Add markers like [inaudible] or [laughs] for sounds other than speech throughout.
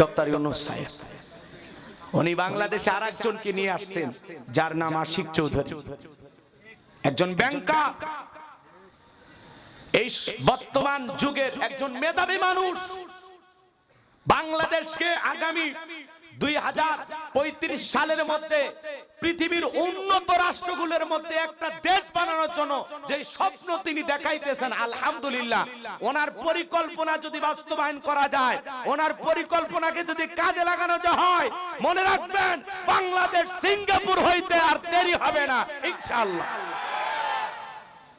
Doctor Yunus সাহেব। উনি বাংলাদেশে আর একজনকে নিয়ে আসছেন, যার নাম আশিক চৌধুরী। একজন ব্যাংকা এই বর্তমান যুগের একজন মেধাবী মানুষ। বাংলাদেশকে আগামী দুই হাজার পঁয়ত্রিশ সালের মধ্যে পৃথিবীর উন্নত রাষ্ট্রগুলোর মধ্যে একটা দেশ বানানোর জন্য যে স্বপ্ন তিনি দেখাইতেছেন, আলহামদুলিল্লাহ। ওনার পরিকল্পনা যদি বাস্তবায়ন করা যায়, ওনার পরিকল্পনাকে যদি কাজে লাগানো হয়, মনে রাখবেন, বাংলাদেশ সিঙ্গাপুর হইতে আর দেরি হবে না, ইনশাআল্লাহ।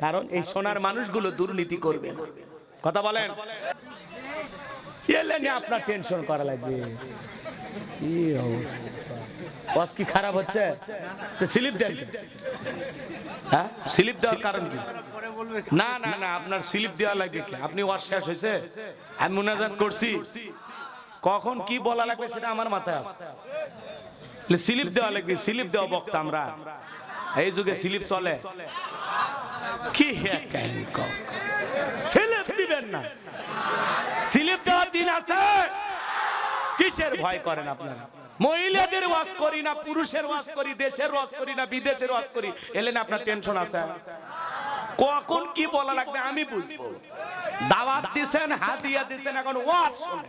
কারণ এই সোনার মানুষগুলো দুর্নীতি করবে না। কথা বলেন। এলে নিয়ে আপনার টেনশন করা লাগবে। বস কি খারাপ হচ্ছে? স্লিপ দেন। হ্যাঁ? স্লিপ দেওয়ার কারণ কি? না না না আপনার স্লিপ দেওয়া কি? আপনি ওয়াশ শেষ হয়েছে? আমি মুনাজাত করছি। কখন কি বলা লাগবে সেটা আমার মাথায় আসে। স্লিপ দেওয়া লাগবে স্লিপ দেওয়া বক্তা আমরা। এই যুগে স্লিপ চলে। কি কাহিনী স্লিপ দিবেন না। স্লিপ দেওয়ার দিন আছে। কিসের ভয় করেন আপনারা? মহিলাদের করি না, পুরুষের করি, দেশের করি না, বিদেশের করি। এলেন, আপনার টেনশন আছে? কখন কি বলা লাগবে আমি বুঝব। দাওয়াত দিছেন, হাদিয়া দিছেন, এখন ওয়াজ শুনেন।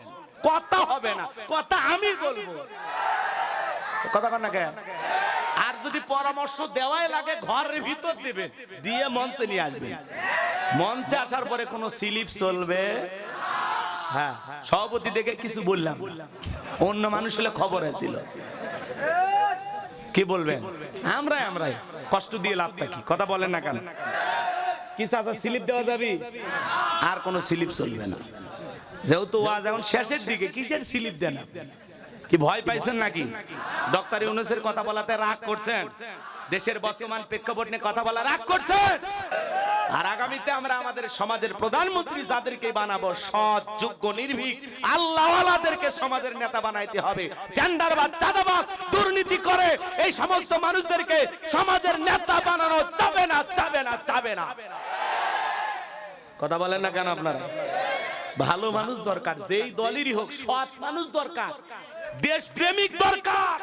কথা হবে না, কথা আমি বলব। কথা কর না কেন? আর যদি পরামর্শ দেওয়াই লাগে, ঘরের ভিতর দিবেন, দিয়ে মঞ্চে নিয়ে আসবেন। মঞ্চে আসার পরে কোনো স্লিপ চলবে? হ্যাঁ সভাপতি দেখে কিছু বললাম। অন্য মানুষ হলে খবর আছিল। কি বলবেন? আমরাই আমরাই। কষ্ট দিয়ে লাভ থাকি কথা বলেন না কেন? কি চাচা, স্লিপ দেওয়া যাবে? আর কোনো স্লিপ চলবে না। যেহেতু ওয়াজ এখন শেষের দিকে, কিসের স্লিপ দেন কি ভয় পাইছেন নাকি? ডক্টর ইউনুসের কথা বলাতে রাগ করছেন? দেশের বর্তমান প্রেক্ষাপট নিয়ে কথা বলা রাগ করছেন? আগামীতে আমরা আমাদের সমাজের প্রধানমন্ত্রী যাদেরকে বানাবো সৎ, যোগ্য, নির্ভীক, আল্লাহওয়ালাদেরকে সমাজের নেতা বানাইতে হবে। টেন্ডারবাজ চাঁদাবাজ, দুর্নীতি করে এই সমস্ত মানুষদেরকে সমাজের নেতা বানানো যাবে না যাবে না যাবে না। কথা বলেন না কেন আপনারা? ভালো মানুষ দরকার, যেই দলেরই হোক, সৎ মানুষ দরকার দেশ প্রেমিক দরকার।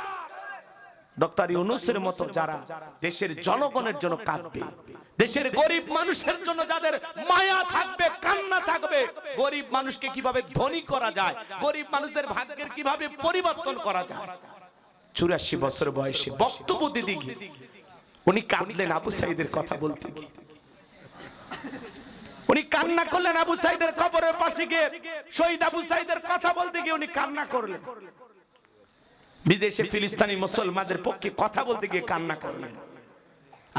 ডক্টর ইউনুসের মতো যারা দেশের জনগণের জন্য কাঁদবে, দেশের গরিব মানুষের জন্য যাদের মায়া থাকবে, কান্না থাকবে, গরিব মানুষকে কীভাবে ধনী করা যায়, গরিব মানুষদের ভাগ্যের কীভাবে পরিবর্তন করা যায়? চুরাশি বছর বয়সে বক্তব্য দিদি উনি কাঁদলেন আবু সাইদের কথা বলতে উনি কান্না করলেন আবু সাইদের কবরের পাশে গিয়ে, শহীদ আবু সাইদের কথা বলতে গিয়ে উনি কান্না করলেন। বিদেশে ফিলিস্তিনি মুসলমানদের পক্ষে কথা বলতে গিয়ে কান্না করলেন।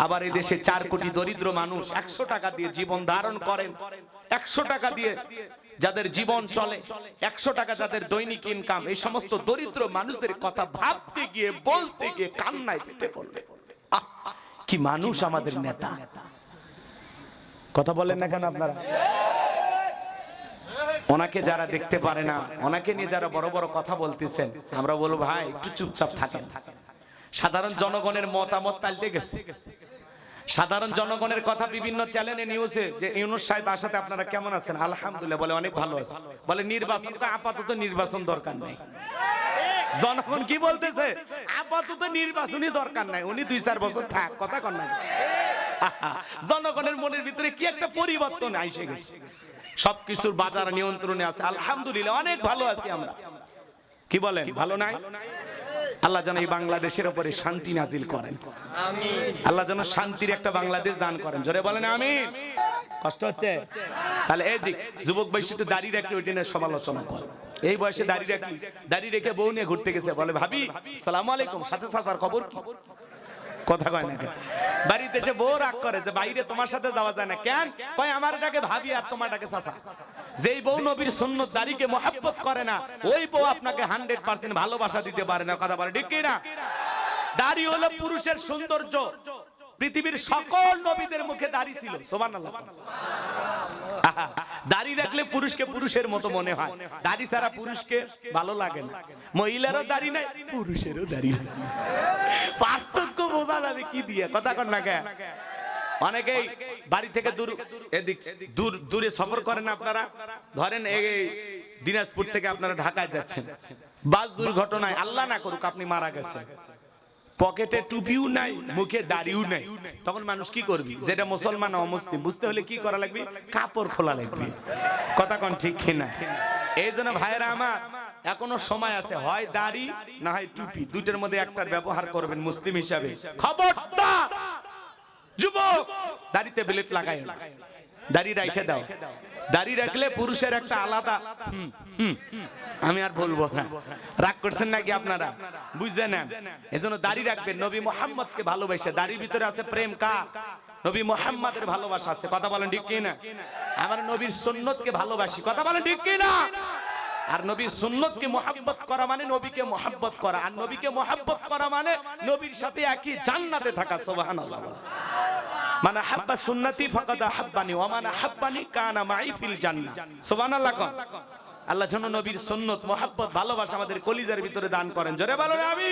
আবার এই দেশে চার কোটি দরিদ্র মানুষ একশো টাকা দিয়ে জীবন ধারণ করেন। একশো টাকা দিয়ে যাদের জীবন চলে, একশো টাকা যাদের দৈনিক ইনকাম এই সমস্ত দরিদ্র মানুষদের কথা ভাবতে গিয়ে, বলতে গিয়ে কান্নায় ফেটে পড়লে কি মানুষ আমাদের নেতা। কথা বলেন না কেন আপনারা? ওনাকে যারা দেখতে পারে না, ওনাকে নিয়ে যারা বড় বড় কথা বলতেছেন, আমরা বলব, ভাই, একটু চুপচাপ থাকেন। সাধারণ জনগণের মতামত পাল্টে গেছে। সাধারণ জনগণের কথা বিভিন্ন চ্যানেলে নিউজে যে ইউনুস সাহেব আসাতে আপনারা কেমন আছেন? আলহামদুলিল্লাহ, বলে অনেক ভালো আছে। বলে নির্বাচন তো আপাতত নির্বাচন দরকার নেই। জনগণ কি বলতেছে? আপাতত নির্বাচনই দরকার নাই। উনি দুই চার বছর থাক, কথা কন না। জনগণের মনের ভিতরে কি একটা পরিবর্তন আইসে গেছে। সবকিছুর বাজার নিয়ন্ত্রণে আছে। আলহামদুলিল্লাহ, অনেক ভালো আছি আমরা। কি বলেন, ভালো নাই? আল্লাহ যেন এই বাংলাদেশের উপরে শান্তি নাজিল করেন। আল্লাহ যেন শান্তির একটা বাংলাদেশ দান করেন। জোরে বলেন আমি কষ্ট হচ্ছে? তাহলে এই দিক, যুবক বয়সে একটু দাড়ি রাখলে ওই দিনের সমালোচনা কর। এই বয়সে দাড়ি রাখলি দাড়ি রেখে বউ নিয়ে ঘুরতে গেছে। বলে, ভাবি, সালাম আলাইকুম, সাথে সাসার খবর কি? কথা কয় না বাড়িতে এসে বউ রাগ করে যে বাইরে তোমার সাথে যাওয়া যায় না। কেন? কয় আমার ডাকে ভাবি আর তোমার ডাকে চাচা। যেই বউ নবীর সুন্নত দাড়িকে মহাব্বত করে না, ওই বউ আপনাকে হান্ড্রেড পার্সেন্ট ভালোবাসা দিতে পারে না। কথা বলে, ঠিক না? দাড়ি হলো পুরুষের সৌন্দর্য। পৃথিবীর সকল নবীদের মুখে দাঁড়িয়ে ছিল। সোমান [laughs] দাড়ি রাখলে পুরুষকে পুরুষের মতো মনে হয়। দাড়ি ছাড়া পুরুষকে ভালো লাগে না। মহিলারও দাড়ি নাই, পুরুষেরও দাড়ি নাই। পার্থক্য বোঝা যাবে কি দিয়ে? কথা কর না কেন? অনেকেই বাড়ি থেকে দূর, এদিক, দূর, দূরে সফর করেন আপনারা। ধরেন এই দিনাজপুর থেকে আপনারা ঢাকায় যাচ্ছেন। বাস দুর্ঘটনায় আল্লাহ না করুক আপনি মারা গেছেন। পকেটে টুপিও নাই, মুখে দাড়িও নাই। তখন মানুষ কি করবি? যেটা মুসলমান অমুসলিম, বুঝতে হলে কি করা লাগবে? কাপড় খোলা লাগবে। কথা কোন ঠিক কিনা? এই জন্য ভাইরা আমার, এখনও সময় আছে, হয় দাড়ি না হয় টুপি। দুইটার মধ্যে একটার ব্যবহার করবেন মুসলিম হিসাবে। খবরদার! যুবক! দাড়িতে ব্লেড লাগাই। দাড়ি রাইখে দাও। দাড়ি রাখলে পুরুষের একটা আলাদা আমি আর বলব না। রাগ করছেন নাকি আপনারা? বুঝলেন না? এজন্য দাড়ি রাখবেন। নবী মোহাম্মদকে ভালোবাসে। দাড়ির ভিতরে আছে প্রেম কা? নবী মোহাম্মদের ভালোবাসা আছে। কথা বলেন ঠিক কি না আমার নবীর সুন্নতকে ভালোবাসি। কথা বলেন ঠিক কি না আর নবীর সুন্নতকে মোহাব্বত করা মানে নবীকে মোহাব্বত করা। আর নবীকে মোহাব্বত করা মানে নবীর সাথে একই জান্নাতে থাকা। সুবহানাল্লাহ মানে হাব্বা সুন্নতি ফাকাদ হাব্বানি ওয়া কানা মাই ফিল জান্নাহ। সুবহানাল্লাহ কোন। আল্লাহ যেন নবীর সুন্নত, মোহাব্বত, ভালোবাসা আমাদের কলিজার ভিতরে দান করেন। জোরে বলো আমি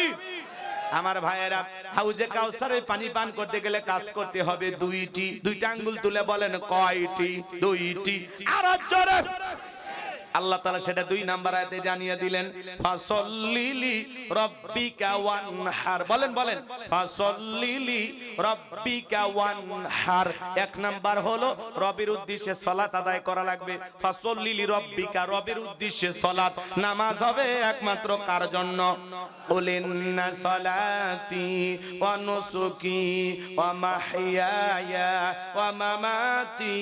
আমার ভাইয়েরা, হাউজে কাউসারের পানি পান করতে গেলে কাজ করতে হবে দুইটি। দুইটা আঙ্গুল তুলে বলেন কয়টি? দুইটি। আর জোরে। আল্লাহ তাআলা সেটা দুই নাম্বার আয়াতে জানিয়ে দিলেন, ফাসল্লিলি রাব্বিকা ওয়ানহার। বলেন বলেন, ফাসল্লিলি রাব্বিকা ওয়ানহার। এক নাম্বার হলো, রবের উদ্দেশ্যে সালাত আদায় করা লাগবে। ফাসল্লিলি রাব্বিকা, রবের উদ্দেশ্যে সালাত। নামাজ হবে একমাত্র কার জন্য? উলিন্না সালাতি ওয়া নুসুকি ওয়া মাহইয়ায়া ওয়া মামাতি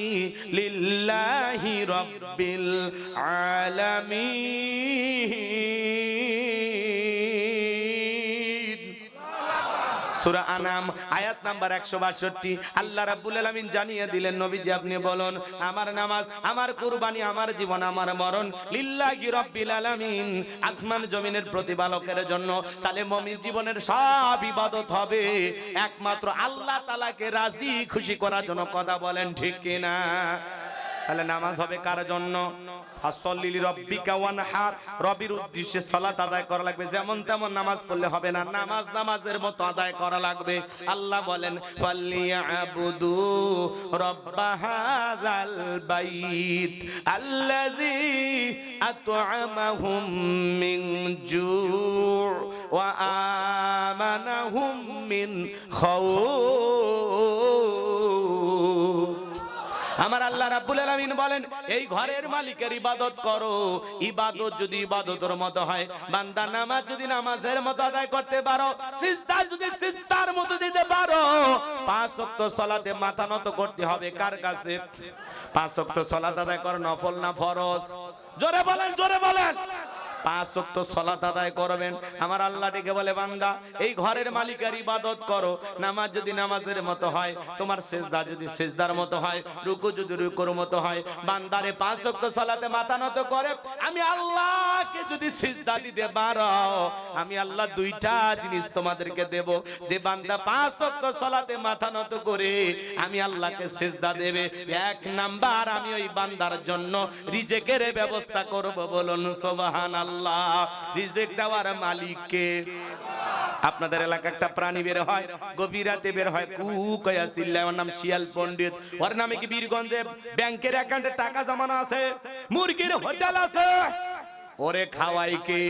লিল্লাহি রাব্বিল আলামিন সূরা আনাম, আয়াত নাম্বার 162 আল্লাহ রাব্বুল আলামিন জানিয়ে দিলেন, নবীজি আপনি বলুন, আমার নামাজ, আমার কুরবানি, আমার জীবন, আমার মরণ, লিল্লাহি রাব্বিল আলামিন। আসমান জমিনের প্রতিপালকের জন্য তাহলে মুমিন জীবনের সব ইবাদত হবে। একমাত্র আল্লাহ তাআলাকে রাজি, খুশি করার জন্য কথা বলেন, ঠিক কিনা? তাহলে নামাজ হবে কার জন্য? ফাসল্লিলি রবির উদ্দেশ্যে সালাত আদায় করা লাগবে। যেমন তেমন নামাজ পড়লে হবে না। নামাজ নামাজের মতো আদায় করা লাগবে। আল্লাহ বলেন ফাল্লিয়াবুদু রব্বা হাযাল বাইত মিন আল্লাহ রাব্বুল আলামিন বলেন, এই ঘরের মালিকের ইবাদত করো। ইবাদত যদি ইবাদতের মতো হয়, বান্দা নামাজ যদি নামাজের মতো আদায় করতে পারো, সিজদা যদি সিজদার মতো দিতে পারো, পাঁচ ওয়াক্ত সালাতে মাথা নত করতে হবে কার কাছে? পাঁচ ওয়াক্ত সালাত আদায় কর নফল না ফরজ? জোরে বলেন জোরে বলেন। পাঁচ ওয়াক্ত সালাত আদায় করবেন। আমার আল্লাহ ডেকে বলে, বান্দা, এই ঘরের মালিকের ইবাদত করো। নামাজ যদি নামাজের মতো হয়, তোমার সেজদা যদি সেজদার মতো হয়, রুকু যদি রুকুর মতো হয়, বান্দারে পাঁচ ওয়াক্ত সালাতে মাথা নত করে, আমি আল্লাহকে যদি সিজদা দিতে পারো, আমি আল্লাহ দুইটা জিনিস তোমাদেরকে দেব। যে বান্দা পাঁচ ওয়াক্ত সলাতে মাথা নত করে, আমি আল্লাহকে সিজদা দেবে। এক নাম্বার, আমি ওই বান্দার জন্য রিজেকের ব্যবস্থা করব, বলুন সুবহানাল্লাহ রিজেক দেওয়ার মালিককে। আপনাদের এলাকা একটা প্রাণী বের হয়, গভীর রাতে বের হয়, কু, কয়া সিল্লা ওর নাম শিয়াল পণ্ডিত। ওর নামে কি বীরগঞ্জে ব্যাংকের অ্যাকাউন্টে টাকা জমানো আছে? মুরগির হোটেল আছে। ওরে খাওয়াই কে?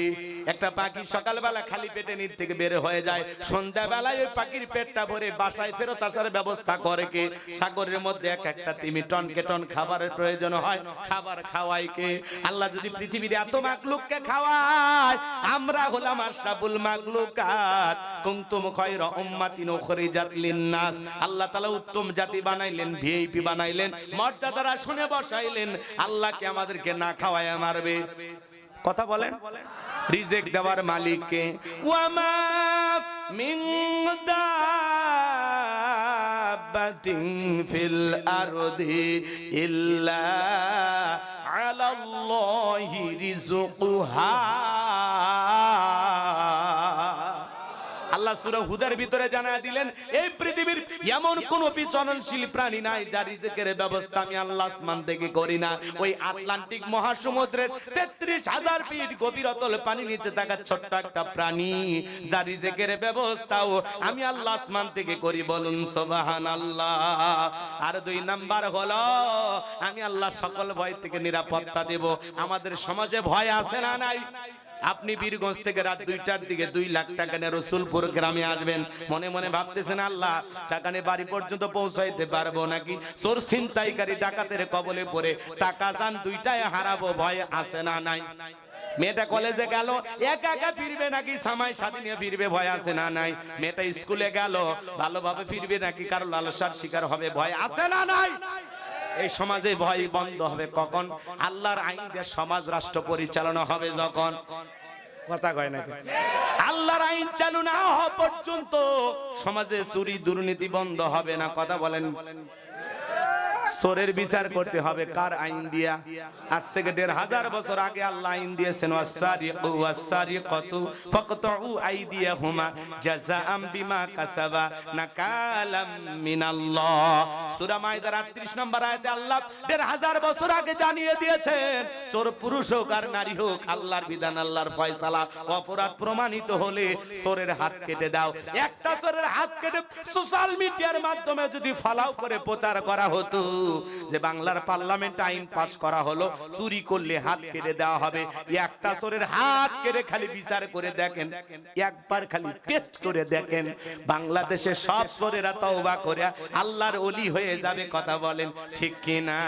একটা পাখি সকালবেলা খালি পেটে নির থেকে বের হয়ে যায়, সন্ধ্যাবেলায় ওই পাখির পেটটা ভরে বাসায় ফেরত আসার ব্যবস্থা করে কে? সাগরের মধ্যে এক একটা তিমি টন কে টন খাবারের প্রয়োজন হয়, খাবার খাওয়াই কে? আল্লাহ যদি পৃথিবীর এত মাকলুককে খাওয়ায়, আমরা হলাম আশরাফুল মাকলুকাত। কুনতুম খায়রা উম্মাতিন উখরিজাত লিন্নাস। আল্লাহ তাআলা উত্তম জাতি বানাইলেন, ভিআইপি বানাইলেন, মর্যাদার আসনে বসাইলেন, আল্লাহ আল্লাহকে আমাদেরকে না খাওয়ায় মারবে? কথা বলেন। রিজেক দেওয়ার মালিককে। ওয়ামা মিন দাব্বাতিন ফিল আরদি ইল্লা আলাল্লাহি রিজকুহা আল্লাহ সূরা হুদের ভিতরে জানা দিলেন, এই পৃথিবীর এমন কোন বিচরণশীল প্রাণী নাই যার রিজিকের ব্যবস্থা আমি আল্লাহ আসমান থেকে করি না। ওই আটলান্টিক মহাসমুদ্রের তেত্রিশ হাজার ফিট গভীর অতল পানি নিচে থাকা ছোট্ট একটা প্রাণী, যার রিজিকের ব্যবস্থাও আমি আল্লাহ আসমান থেকে করি বলুন সোবাহান আল্লাহ আর দুই নাম্বার হলো, আমি আল্লাহ সকল ভয় থেকে নিরাপত্তা দেব। আমাদের সমাজে ভয় আছে না নাই? আপনি বীরগঞ্জ থেকে রাত দুইটার দিকে দুই লাখ টাকা নিয়ে রসুলপুর গ্রামে আসবেন। মনে মনে ভাবতেছেন, আল্লাহ, টাকা নিয়ে বাড়ি পর্যন্ত পৌঁছাইতে পারব নাকি? চোর ছিনতাইকারী ডাকাতের কবলে পড়ে টাকা চান দুইটায় হারাবো, ভয় আছে না নাই? মেয়েটা কলেজে গেল, একা একা ফিরবে নাকি? সামাই সাথে নিয়ে ফিরবে, ভয় আছে না নাই? মেয়েটা স্কুলে গেল, ভালোভাবে ফিরবে নাকি? কারও লালসার শিকার হবে, ভয় আছে না নাই? এই সমাজে ভয় বন্ধ হবে কখন? আল্লাহর আইন দিয়ে সমাজ রাষ্ট্র পরিচালনা হবে যখন। কথা কয় নাকি? আল্লাহর আইন চালু না হওয়া পর্যন্ত সমাজে চুরি দুর্নীতি বন্ধ হবে না কথা বলেন। সোরের বিচার করতে হবে, কার আইন দিয়া? আজ থেকে দেড় হাজার বছর আগে আল্লাহ আইন দিয়েছেন কত ফাকতু আইদিয়াহুমা জাযাআম বিমা কাসাবা নাকালাম মিনাল্লাহ। সূরা মাইদার 38 নম্বর আয়াতে আল্লাহ দেড় হাজার বছর আগে জানিয়ে দিয়েছেন, চোর পুরুষ হোক আর নারী হোক অপরাধ প্রমাণিত হলে চোরের হাত কেটে দাও। একটা চোরের হাত কেটে সোশ্যাল মিডিয়ার মাধ্যমে যদি ফালাও করে প্রচার করা হতো যে বাংলার পার্লামেন্ট আইন পাস করা হলো, চুরি করলে হাত কেটে দেওয়া হবে। একটা চোরের হাত কেটে খালি বিচার করে দেখেন, একবার খালি টেস্ট করে দেখেন। বাংলাদেশে সব চোরেরা তওবা করে, আল্লাহর অলি হয়ে যাবে কথা বলেন, ঠিক কিনা?